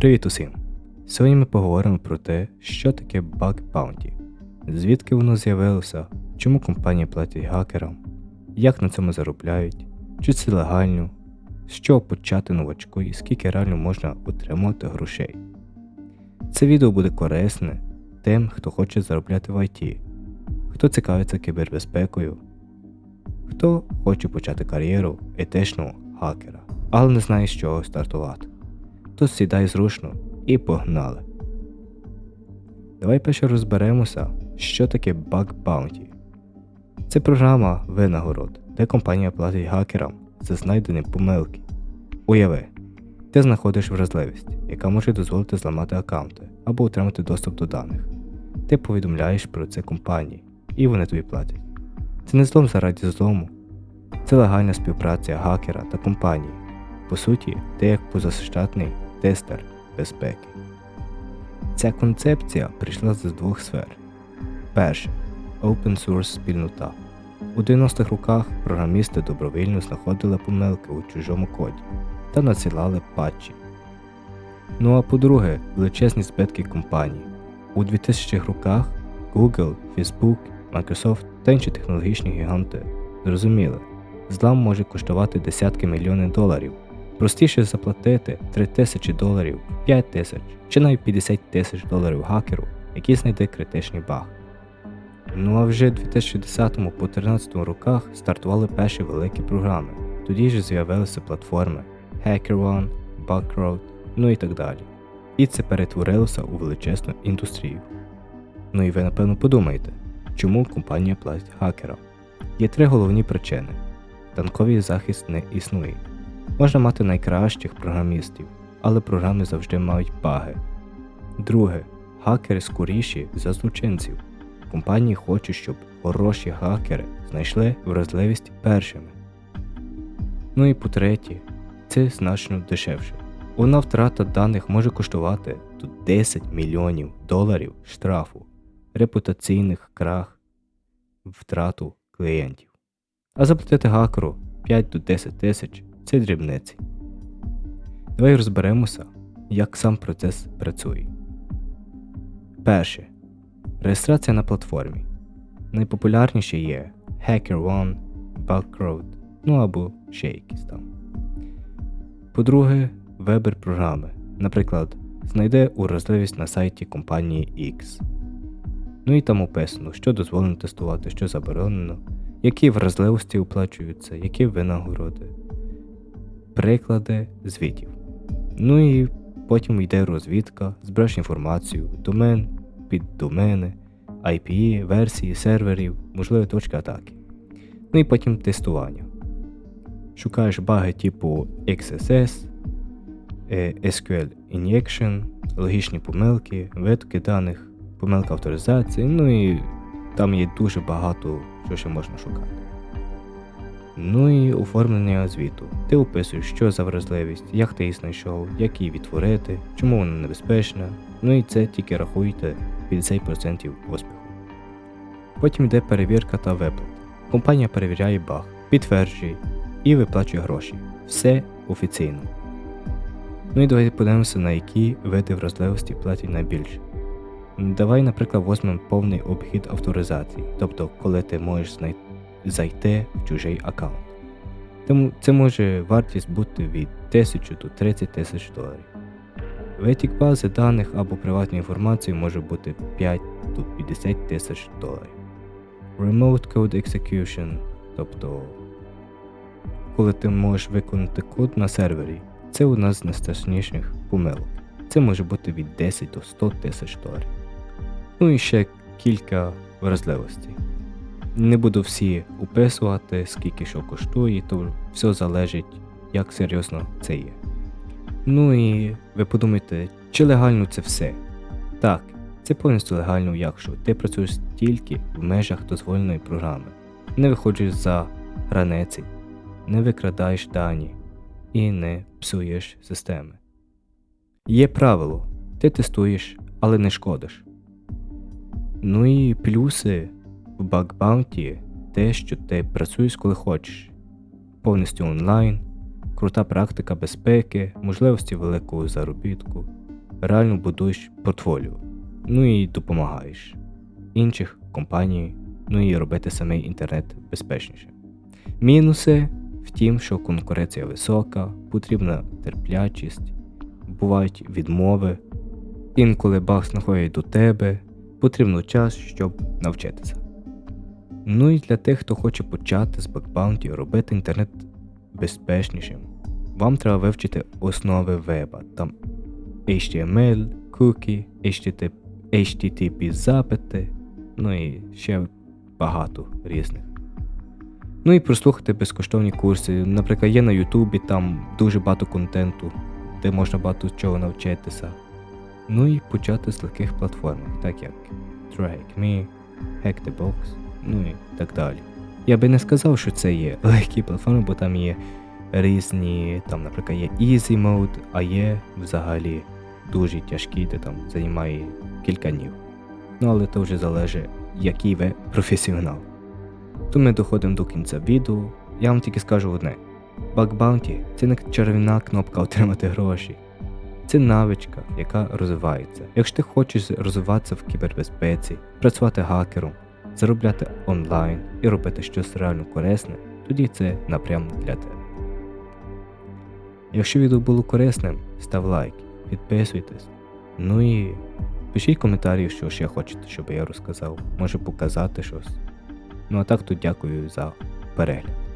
Привіт усім! Сьогодні ми поговоримо про те, що таке Bug Bounty, звідки воно з'явилося, чому компанії платять хакерам, як на цьому заробляють, чи це легально, з чого почати новачку і скільки реально можна отримати грошей. Це відео буде корисне тим, хто хоче заробляти в IT, хто цікавиться кібербезпекою, хто хоче почати кар'єру етичного хакера, але не знає з чого стартувати. То сідай зручно і погнали. Давай перше розберемося, що таке Bug Bounty. Це програма винагород, де компанія платить хакерам за знайдені помилки. Уяви, ти знаходиш вразливість, яка може дозволити зламати аккаунти або отримати доступ до даних. Ти повідомляєш про це компанії, і вони тобі платять. Це не злом заради злому, це легальна співпраця хакера та компанії. По суті, ти як позаштатний тестер безпеки. Ця концепція прийшла з двох сфер. Перше open source спільнота. У 90-х роках програмісти добровільно знаходили помилки у чужому коді та надсилали патчі. Ну а по-друге, величезні збитки компаній. У 2000-х роках Google, Facebook, Microsoft та інші технологічні гіганти зрозуміли, злам може коштувати десятки мільйонів доларів. Простіше заплатити 3 тисячі доларів, 5 тисяч чи навіть 50 тисяч доларів хакеру, який знайде критичний баг. Ну а вже в 2010 по 2013 роках стартували перші великі програми. Тоді ж з'явилися платформи HackerOne, Bugcrowd, ну і так далі. І це перетворилося у величезну індустрію. Ну і ви напевно подумаєте, чому компанія платить хакерам? Є три головні причини: танковий захист не існує. Можна мати найкращих програмістів, але програми завжди мають баги. Друге, хакери скоріші за злочинців. Компанії хочуть, щоб хороші хакери знайшли вразливість першими. Ну і по-третє, це значно дешевше. Одна втрата даних може коштувати до 10 мільйонів доларів штрафу, репутаційних крах, втрату клієнтів. А заплатити хакеру 5 до 10 тисяч це дрібниці. Давай розберемося, як сам процес працює. Перше. Реєстрація на платформі. Найпопулярніші є HackerOne, Bugcrowd, ну або ще якісь там. По-друге, вибір програми. Наприклад, знайде уразливість на сайті компанії X. Ну і там описано, що дозволено тестувати, що заборонено, які вразливості оплачуються, які винагороди, приклади звітів. Ну і потім йде розвідка, збираєш інформацію, домен, піддомени, IP, версії, серверів, можливо, точки атаки. Ну і потім тестування. Шукаєш баги типу XSS, е, SQL Injection, логічні помилки, витоки даних, помилка авторизації, ну і там є дуже багато, що ще можна шукати. Ну і оформлення звіту. Ти описуєш, що за вразливість, як ти її знайшов, як її відтворити, чому вона небезпечна, ну і це тільки рахуйте 50% успіху. Потім йде перевірка та виплат. Компанія перевіряє баг, підтверджує і виплачує гроші. Все офіційно. Ну і давайте подивимося, на які види вразливості платять найбільше. Давай, наприклад, візьмемо повний обхід авторизації, тобто коли ти можеш знайти зайти в чужий аккаунт. Тому це може вартість бути від 1000 до 30 тисяч доларів. Витік бази даних або приватної інформації може бути 5 до 50 тисяч доларів. Remote Code Execution, тобто коли ти можеш виконати код на сервері, це одна з найстрашніших помилок. Це може бути від 10 до 100 тисяч доларів. Ну і ще кілька вразливостей. Не буду всі описувати, скільки що коштує, то все залежить, як серйозно це є. Ну і ви подумайте, чи легально це все? Так, це повністю легально, якщо ти працюєш тільки в межах дозволеної програми, не виходиш за границі, не викрадаєш дані і не псуєш системи. Є правило, ти тестуєш, але не шкодиш. Ну і плюси в Bug Bounty те, що ти працюєш коли хочеш, повністю онлайн, крута практика безпеки, можливості великого заробітку, реально будуєш портфоліо, ну і допомагаєш. Інших компаній, ну і робити самий інтернет безпечніше. Мінуси в тім, що конкуренція висока, потрібна терплячість, бувають відмови, інколи баг знаходять до тебе, потрібно час, щоб навчитися. Ну і для тих, хто хоче почати з бекбаунті робити інтернет безпечнішим, вам треба вивчити основи веба, там HTML, куки, HTTP, HTTP запити, ну і ще багато різних. Ну і прослухати безкоштовні курси. Наприклад, є на Ютубі, там дуже багато контенту, де можна багато чого навчитися. Ну і почати з легких платформ, так як TryHackMe, HackTheBox, ну і так далі. Я би не сказав, що це є легкі платформи, бо там є різні, там, наприклад, є Easy Mode, а є взагалі дуже тяжкі, де там займає кілька днів. Ну але то вже залежить, який ви професіонал. То ми доходимо до кінця відео. Я вам тільки скажу одне: Bounty – це не чарівна кнопка отримати гроші. Це навичка, яка розвивається. Якщо ти хочеш розвиватися в кібербезпеці, працювати гакером, заробляти онлайн і робити щось реально корисне, тоді це напряму для тебе. Якщо відео було корисним, став лайк, підписуйтесь. Ну і пишіть коментарі, що ще хочете, щоб я розказав, може показати щось. Ну а так то дякую за перегляд.